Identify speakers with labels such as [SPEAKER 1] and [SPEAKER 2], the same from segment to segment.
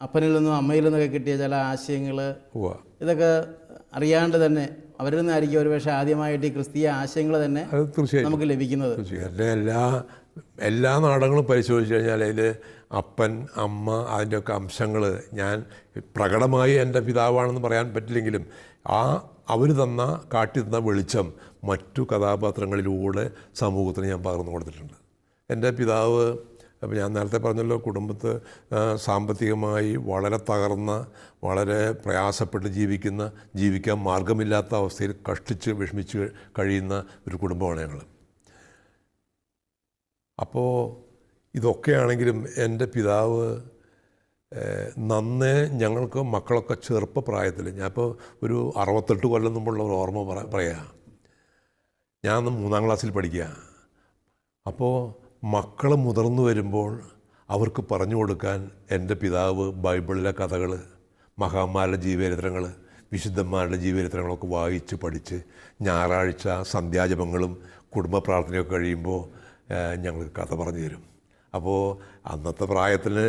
[SPEAKER 1] അപ്പനിൽ നിന്നും അമ്മയിൽ നിന്നൊക്കെ കിട്ടിയ ചില ആശയങ്ങൾ ഇതൊക്കെ അറിയാണ്ട് തന്നെ അവരിൽ നിന്നായിരിക്കും ഒരു പക്ഷേ ആദ്യമായിട്ട് ഈ ക്രിസ്തീയ ആശയങ്ങൾ തന്നെ നമുക്ക് ലഭിക്കുന്നത്.
[SPEAKER 2] എല്ലാ എല്ലാ നാടകങ്ങളും പരിശോധിച്ച് കഴിഞ്ഞാൽ അതിൽ അപ്പൻ അമ്മ അതിന്റെയൊക്കെ അംശങ്ങൾ ഞാൻ പ്രകടമായി എന്റെ പിതാവാണെന്ന് പറയാൻ പറ്റില്ലെങ്കിലും ആ അവർ തന്ന കാട്ടി തന്ന വെളിച്ചം മറ്റു കഥാപാത്രങ്ങളിലൂടെ സമൂഹത്തിന് ഞാൻ പകർന്നു കൊടുത്തിട്ടുണ്ട്. എന്റെ പിതാവ് അപ്പോൾ ഞാൻ നേരത്തെ പറഞ്ഞല്ലോ കുടുംബത്ത് സാമ്പത്തികമായി വളരെ തകർന്ന വളരെ പ്രയാസപ്പെട്ട് ജീവിക്കുന്ന ജീവിക്കാൻ മാർഗമില്ലാത്ത അവസ്ഥയിൽ കഷ്ടിച്ച് വിഷമിച്ച് കഴിയുന്ന ഒരു കുടുംബമാണ് ഞങ്ങൾ. അപ്പോൾ ഇതൊക്കെയാണെങ്കിലും എന്റെ പിതാവ് നന്നെ ഞങ്ങൾക്ക് മക്കളൊക്കെ ചെറുപ്പ പ്രായത്തിൽ ഞാനിപ്പോൾ ഒരു അറുപത്തെട്ട് കൊല്ലം മുമ്പുള്ള ഒരു ഓർമ്മ പറ പറയാം. ഞാൻ മൂന്നാം ക്ലാസ്സിൽ പഠിക്കുക അപ്പോൾ മക്കൾ മുതിർന്നു വരുമ്പോൾ അവർക്ക് പറഞ്ഞു കൊടുക്കാൻ എന്റെ പിതാവ് ബൈബിളിലെ കഥകൾ മഹാന്മാരുടെ ജീവചരിത്രങ്ങൾ വിശുദ്ധന്മാരുടെ ജീവചരിത്രങ്ങളൊക്കെ വായിച്ച് പഠിച്ച് ഞായറാഴ്ച സന്ധ്യാജപങ്ങളും കുടുംബ പ്രാർത്ഥനയൊക്കെ കഴിയുമ്പോൾ ഞങ്ങൾക്ക് കഥ പറഞ്ഞു തരും. അപ്പോൾ അന്നത്തെ പ്രായത്തിന്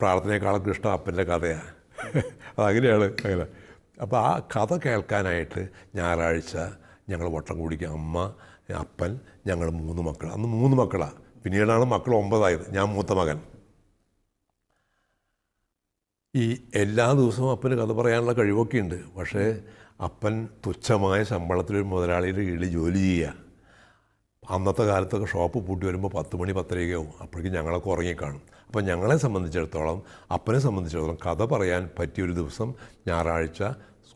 [SPEAKER 2] പ്രാർത്ഥനയെക്കാളൊക്കെ ഇഷ്ടം അപ്പന്റെ കഥയാണ് അതങ്ങനെയാണ് അങ്ങനെ. അപ്പോൾ ആ കഥ കേൾക്കാനായിട്ട് ഞായറാഴ്ച ഞങ്ങൾ വട്ടം കൂടിക്കുക അമ്മ അപ്പൻ ഞങ്ങൾ മൂന്ന് മക്കൾ അന്ന് മൂന്ന് മക്കളാണ് പിന്നീടാണ് മക്കൾ ഒമ്പതായത്. ഞാൻ മൂത്ത മകൻ. ഈ എല്ലാ ദിവസവും അപ്പന് കഥ പറയാനുള്ള കഴിവൊക്കെ ഉണ്ട് പക്ഷേ അപ്പൻ തുച്ഛമായ ശമ്പളത്തിലൊരു മുതലാളിയുടെ കീഴിൽ ജോലി ചെയ്യുക. അന്നത്തെ കാലത്തൊക്കെ ഷോപ്പ് പൂട്ടി വരുമ്പോൾ പത്ത് മണി പത്തരയൊക്കെ ആവും. അപ്പോഴേക്കും ഞങ്ങളൊക്കെ ഉറങ്ങിക്കാണും. അപ്പോൾ ഞങ്ങളെ സംബന്ധിച്ചിടത്തോളം അപ്പനെ സംബന്ധിച്ചിടത്തോളം കഥ പറയാൻ പറ്റിയൊരു ദിവസം ഞായറാഴ്ച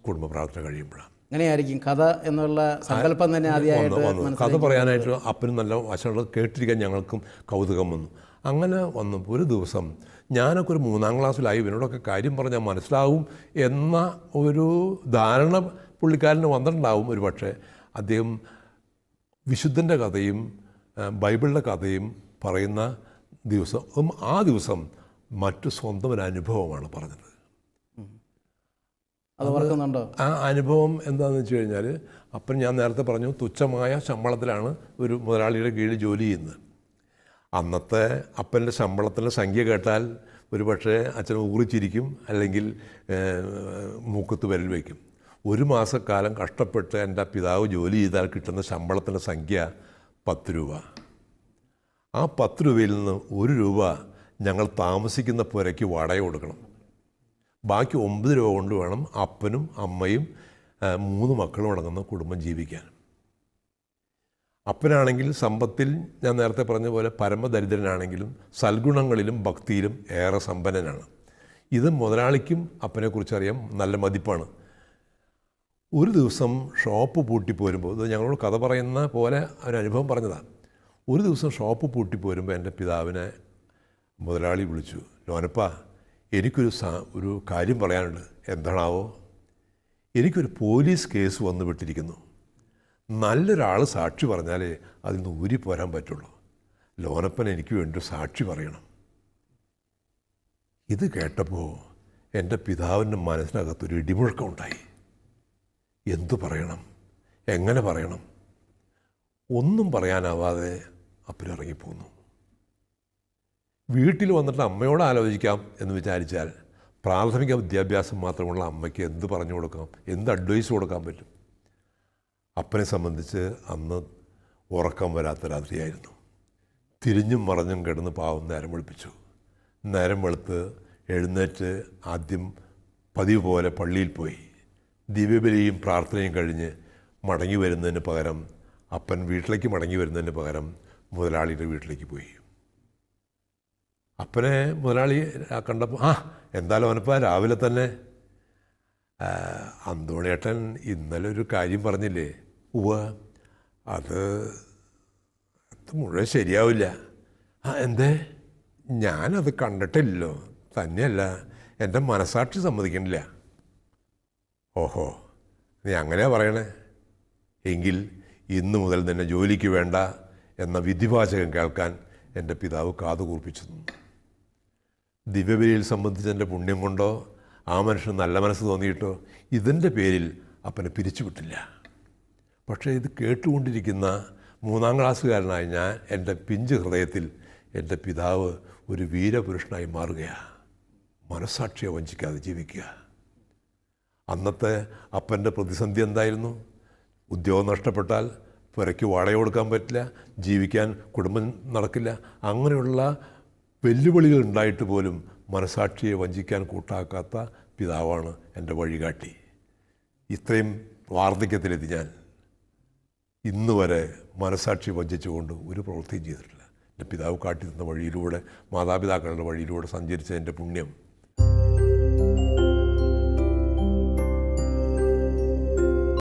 [SPEAKER 2] കുടുംബ പ്രാർത്ഥന കഴിയുമ്പോഴാണ്.
[SPEAKER 1] അങ്ങനെയായിരിക്കും. കഥ എന്നുള്ള സങ്കല്പം തന്നെ ആദ്യമായിട്ട്
[SPEAKER 2] കഥ പറയാനായിട്ട് അപ്പനും നല്ല വശമുള്ളത് കേട്ടിരിക്കാൻ ഞങ്ങൾക്കും കൗതുകം വന്നു. അങ്ങനെ വന്നു ഒരു ദിവസം ഞാനൊക്കെ ഒരു മൂന്നാം ക്ലാസ്സിലായി ഇവനോടൊക്കെ കാര്യം പറഞ്ഞാൽ മനസ്സിലാവും എന്ന ഒരു ധാരണ പുള്ളിക്കാരന് വന്നിട്ടുണ്ടാവും ഒരു പക്ഷേ. അദ്ദേഹം വിശുദ്ധന്റെ കഥയും ബൈബിളിന്റെ കഥയും പറയുന്ന ദിവസം ആ ദിവസം മറ്റു സ്വന്തം ഒരു അനുഭവമാണ് പറഞ്ഞത്.
[SPEAKER 1] അത് ഓർക്കുന്നുണ്ടോ?
[SPEAKER 2] ആ അനുഭവം എന്താണെന്ന് വെച്ച് കഴിഞ്ഞാൽ അപ്പം ഞാൻ നേരത്തെ പറഞ്ഞു തുച്ഛമായ ശമ്പളത്തിലാണ് ഒരു മുതലാളിയുടെ കീഴിൽ ജോലി ചെയ്യുന്നത്. അന്നത്തെ അപ്പന്റെ ശമ്പളത്തിന്റെ സംഖ്യ കേട്ടാൽ ഒരു പക്ഷേ അച്ഛൻ ഊറിച്ചിരിക്കും അല്ലെങ്കിൽ മൂക്കത്ത് വിരൽ വയ്ക്കും. ഒരു മാസക്കാലം കഷ്ടപ്പെട്ട് എന്റെ പിതാവ് ജോലി ചെയ്താൽ കിട്ടുന്ന ശമ്പളത്തിന്റെ സംഖ്യ പത്ത് രൂപ. ആ പത്ത് രൂപയിൽ നിന്ന് ഒരു രൂപ ഞങ്ങൾ താമസിക്കുന്ന പുരയ്ക്ക് വാടക കൊടുക്കണം. ബാക്കി ഒമ്പത് രൂപ കൊണ്ട് വേണം അപ്പനും അമ്മയും മൂന്ന് മക്കളും അടങ്ങുന്ന കുടുംബം ജീവിക്കാൻ. അപ്പനാണെങ്കിൽ സമ്പത്തിൽ ഞാൻ നേരത്തെ പറഞ്ഞ പോലെ പരമദരിദ്രനാണെങ്കിലും സൽഗുണങ്ങളിലും ഭക്തിയിലും ഏറെ സമ്പന്നനാണ്. ഇത് മുതലാളിക്കും അപ്പനെക്കുറിച്ച് അറിയാം നല്ല മതിപ്പാണ്. ഒരു ദിവസം ഷോപ്പ് പൂട്ടിപ്പോരുമ്പോൾ ഇത് ഞങ്ങളോട് കഥ പറയുന്ന പോലെ ഒരു അനുഭവം പറഞ്ഞതാണ് ഒരു ദിവസം ഷോപ്പ് പൂട്ടിപ്പോരുമ്പോൾ എന്റെ പിതാവിനെ മുതലാളി വിളിച്ചു. ലോനപ്പ എനിക്കൊരു സാ ഒരു കാര്യം പറയാനുണ്ട്. എന്താണാവോ? എനിക്കൊരു പോലീസ് കേസ് വന്നു വിട്ടിരിക്കുന്നു നല്ലൊരാൾ സാക്ഷി പറഞ്ഞാലേ അതിൽ നിന്ന് ഊരി പോരാൻ പറ്റുള്ളൂ. ലോനപ്പൻ എനിക്ക് വേണ്ടി സാക്ഷി പറയണം. ഇത് കേട്ടപ്പോൾ എന്റെ പിതാവിന്റെ മനസ്സിനകത്തൊരു ഇടിമുഴക്കം ഉണ്ടായി എന്തു പറയണം? എങ്ങനെ പറയണം? ഒന്നും പറയാനാവാതെ അപ്പനിറങ്ങിപ്പോന്നു വീട്ടിൽ വന്നിട്ട് അമ്മയോട് ആലോചിക്കാം എന്ന് വിചാരിച്ചാൽ പ്രാഥമിക വിദ്യാഭ്യാസം മാത്രമുള്ള അമ്മയ്ക്ക് എന്ത് പറഞ്ഞു കൊടുക്കാം? എന്ത് അഡ്വൈസ് കൊടുക്കാൻ പറ്റും? അപ്പനെ സംബന്ധിച്ച് അന്ന് ഉറക്കം വരാത്ത രാത്രിയായിരുന്നു. തിരിഞ്ഞും മറഞ്ഞും കിടന്ന് പാവം നേരം വെളുപ്പിച്ചു. നേരം വെളുത്ത് എഴുന്നേറ്റ് ആദ്യം പതിവ് പോലെ പള്ളിയിൽ പോയി. ദിവ്യബലിയും പ്രാർത്ഥനയും കഴിഞ്ഞ് മടങ്ങി വരുന്നതിന് പകരം അപ്പൻ വീട്ടിലേക്ക് മടങ്ങി വരുന്നതിന് പകരം മുതലാളിയുടെ വീട്ടിലേക്ക് പോയി. അപ്പനെ മുതലാളി കണ്ടപ്പോൾ ആ എന്തായാലും അവനപ്പോൾ രാവിലെ തന്നെ. അന്തോണിയേട്ടൻ ഇന്നലെ ഒരു കാര്യം പറഞ്ഞില്ലേ? ഉവ അത് അത് മുഴുവൻ ശരിയാവില്ല. ആ എന്തേ? ഞാനത് കണ്ടിട്ടില്ലല്ലോ. തന്നെയല്ല എന്റെ മനസാക്ഷി സമ്മതിക്കണില്ല. ഓഹോ നീ അങ്ങനെയാ പറയണേ? എങ്കിൽ ഇന്നു മുതൽ തന്നെ ജോലിക്ക് വേണ്ട എന്ന വിധിവാചകം കേൾക്കാൻ എന്റെ പിതാവ് കാതുകൂർപ്പിച്ചു തന്നു ദിവ്യബലിയിൽ സംബന്ധിച്ച് എന്റെ പുണ്യം കൊണ്ടോ ആ മനുഷ്യന് നല്ല മനസ്സ് തോന്നിയിട്ടോ ഇതിന്റെ പേരിൽ അപ്പനെ പിരിച്ചുവിട്ടില്ല. പക്ഷേ ഇത് കേട്ടുകൊണ്ടിരിക്കുന്ന മൂന്നാം ക്ലാസ്സുകാരനായ ഞാൻ എന്റെ പിഞ്ച് ഹൃദയത്തിൽ എന്റെ പിതാവ് ഒരു വീരപുരുഷനായി മാറുകയാണ് മനസ്സാക്ഷിയെ വഞ്ചിക്കാതെ ജീവിക്കുക. അന്നത്തെ അപ്പന്റെ പ്രതിസന്ധി എന്തായിരുന്നു? ഉദ്യോഗം നഷ്ടപ്പെട്ടാൽ പുരയ്ക്ക് വാടക കൊടുക്കാൻ പറ്റില്ല ജീവിക്കാൻ കുടുംബം നടക്കില്ല അങ്ങനെയുള്ള വെല്ലുവിളികൾ ഉണ്ടായിട്ട് പോലും മനസാക്ഷിയെ വഞ്ചിക്കാൻ കൂട്ടാക്കാത്ത പിതാവാണ് എന്റെ വഴികാട്ടി. ഇത്രയും വാർദ്ധക്യത്തിലെത്തി ഞാൻ ഇന്ന് വരെ മനസാക്ഷി വഞ്ചിച്ചുകൊണ്ട് ഒരു പ്രവൃത്തിയും ചെയ്തിട്ടില്ല. എന്റെ പിതാവ് കാട്ടി തന്ന വഴിയിലൂടെ മാതാപിതാക്കളുടെ വഴിയിലൂടെ സഞ്ചരിച്ച എന്റെ പുണ്യം.